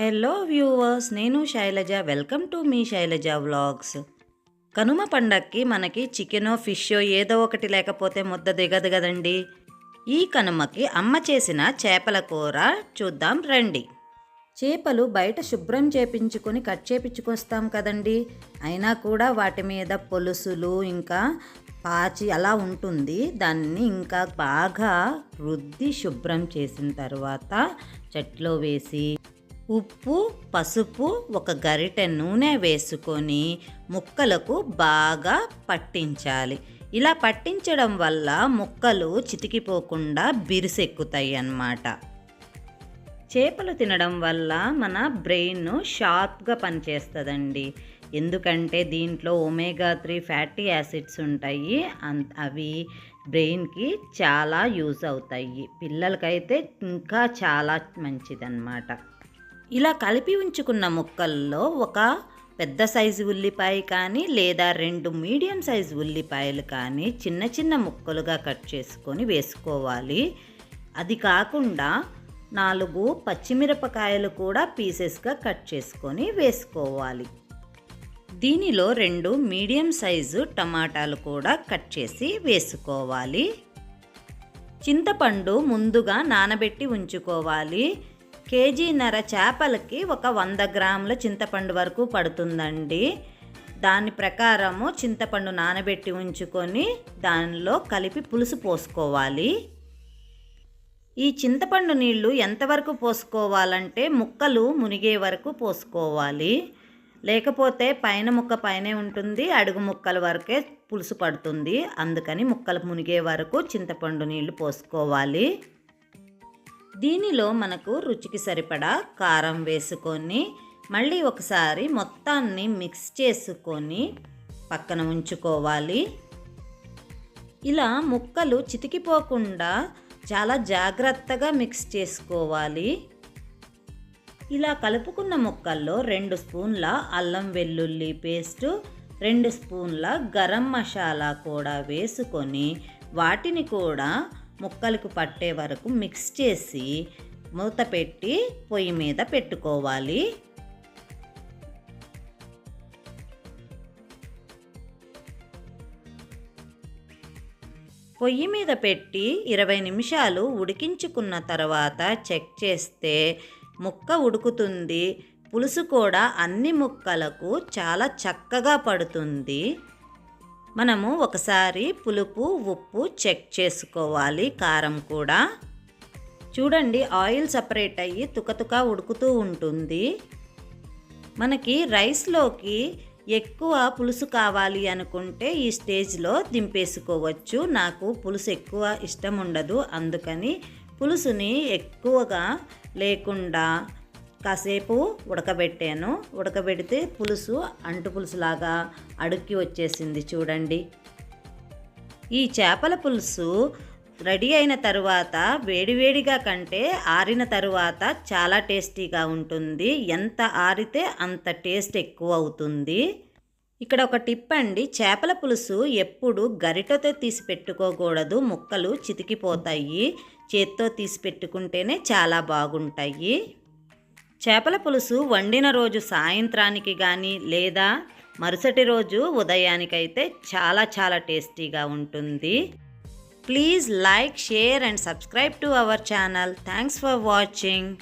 Hello viewers నేను Shailaja. Welcome to మీ Shailaja vlogs. Kanuma పండక్కి మనకి చికెనో ఫిషో ఏదో ఒకటి లేకపోతే ముద్ద దిగదు కదండి. ఈ కనుమకి అమ్మ చేసిన చేపల కూర చూద్దాం రండి. చేపలు బయట శుభ్రం చేపించుకొని కట్ చేపించుకొస్తాం కదండి. అయినా కూడా వాటి మీద పొలుసులు ఇంకా పాచి అలా ఉంటుంది. దాన్ని ఇంకా బాగా రుద్ది శుభ్రం చేసిన తర్వాత చెట్లో వేసి ఉప్పు పసుపు ఒక గరిటె నూనె వేసుకొని ముక్కలకు బాగా పట్టించాలి. ఇలా పట్టించడం వల్ల ముక్కలు చితికిపోకుండా బిరుసెక్కుతాయి అన్నమాట చేపలు తినడం వల్ల మన బ్రెయిన్ షార్ప్గా పనిచేస్తుందండి. ఎందుకంటే దీంట్లో ఒమేగా త్రీ ఫ్యాటీ యాసిడ్స్ ఉంటాయి. అవి బ్రెయిన్కి చాలా యూజ్ అవుతాయి. పిల్లలకైతే ఇంకా చాలా మంచిదన్నమాట. ఇలా కలిపి ఉంచుకున్న ముక్కల్లో ఒక పెద్ద సైజు ఉల్లిపాయ కానీ లేదా రెండు మీడియం సైజు ఉల్లిపాయలు కానీ చిన్న చిన్న ముక్కలుగా కట్ చేసుకొని వేసుకోవాలి. అది కాకుండా నాలుగు పచ్చిమిరపకాయలు కూడా పీసెస్గా కట్ చేసుకొని వేసుకోవాలి. దీనిలో రెండు మీడియం సైజు టమాటాలు కూడా కట్ చేసి వేసుకోవాలి. చింతపండు ముందుగా నానబెట్టి ఉంచుకోవాలి. కేజీన్నర చేపలకి ఒక వంద గ్రాముల చింతపండు వరకు పడుతుందండి. దాని ప్రకారము చింతపండు నానబెట్టి ఉంచుకొని దానిలో కలిపి పులుసు పోసుకోవాలి. ఈ చింతపండు నీళ్ళు ఎంతవరకు పోసుకోవాలంటే ముక్కలు మునిగే వరకు పోసుకోవాలి. లేకపోతే పైన ముక్క పైనే ఉంటుంది అడుగు ముక్కల వరకే పులుసు పడుతుంది. అందుకని ముక్కలు మునిగే వరకు చింతపండు నీళ్ళు పోసుకోవాలి. దీనిలో మనకు రుచికి సరిపడా కారం వేసుకొని మళ్ళీ ఒకసారి మొత్తాన్ని మిక్స్ చేసుకొని పక్కన ఉంచుకోవాలి. ఇలా ముక్కలు చితికిపోకుండా చాలా జాగ్రత్తగా మిక్స్ చేసుకోవాలి. ఇలా కలుపుకున్న ముక్కల్లో రెండు స్పూన్ల అల్లం వెల్లుల్లి పేస్టు రెండు స్పూన్ల గరం మసాలా కూడా వేసుకొని వాటిని కూడా ముక్కలకు పట్టే వరకు మిక్స్ చేసి మూత పెట్టి పొయ్యి మీద పెట్టుకోవాలి. పొయ్యి మీద పెట్టి ఇరవై నిమిషాలు ఉడికించుకున్న తర్వాత చెక్ చేస్తే ముక్క ఉడుకుతుంది. పులుసు కూడా అన్ని ముక్కలకు చాలా చక్కగా పడుతుంది. మనము ఒకసారి పులుపు ఉప్పు చెక్ చేసుకోవాలి కారం కూడా. చూడండి ఆయిల్ సపరేట్ అయ్యి తుకతుక ఉడుకుతూ ఉంటుంది. మనకి రైస్లోకి ఎక్కువ పులుసు కావాలి అనుకుంటే ఈ స్టేజ్లో దింపేసుకోవచ్చు. నాకు పులుసు ఎక్కువ ఇష్టం ఉండదు. అందుకని పులుసుని ఎక్కువగా లేకుండా కాసేపు ఉడకబెట్టాను. ఉడకబెడితే పులుసు అంటు పులుసులాగా అడుక్కి వచ్చేసింది చూడండి. ఈ చేపల పులుసు రెడీ అయిన తరువాత వేడివేడిగా కంటే ఆరిన తరువాత చాలా టేస్టీగా ఉంటుంది. ఎంత ఆరితే అంత టేస్ట్ ఎక్కువ అవుతుంది. ఇక్కడ ఒక టిప్ అండి. చేపల పులుసు ఎప్పుడు గరిటతో తీసి పెట్టుకోకూడదు. ముక్కలు చితికిపోతాయి. చేత్తో తీసి పెట్టుకుంటేనే చాలా బాగుంటాయి. చేపల పులుసు వండిన రోజు సాయంత్రానికి కానీ లేదా మరుసటి రోజు ఉదయానికైతే చాలా చాలా టేస్టీగా ఉంటుంది. Please like share and subscribe to our channel. Thanks for watching.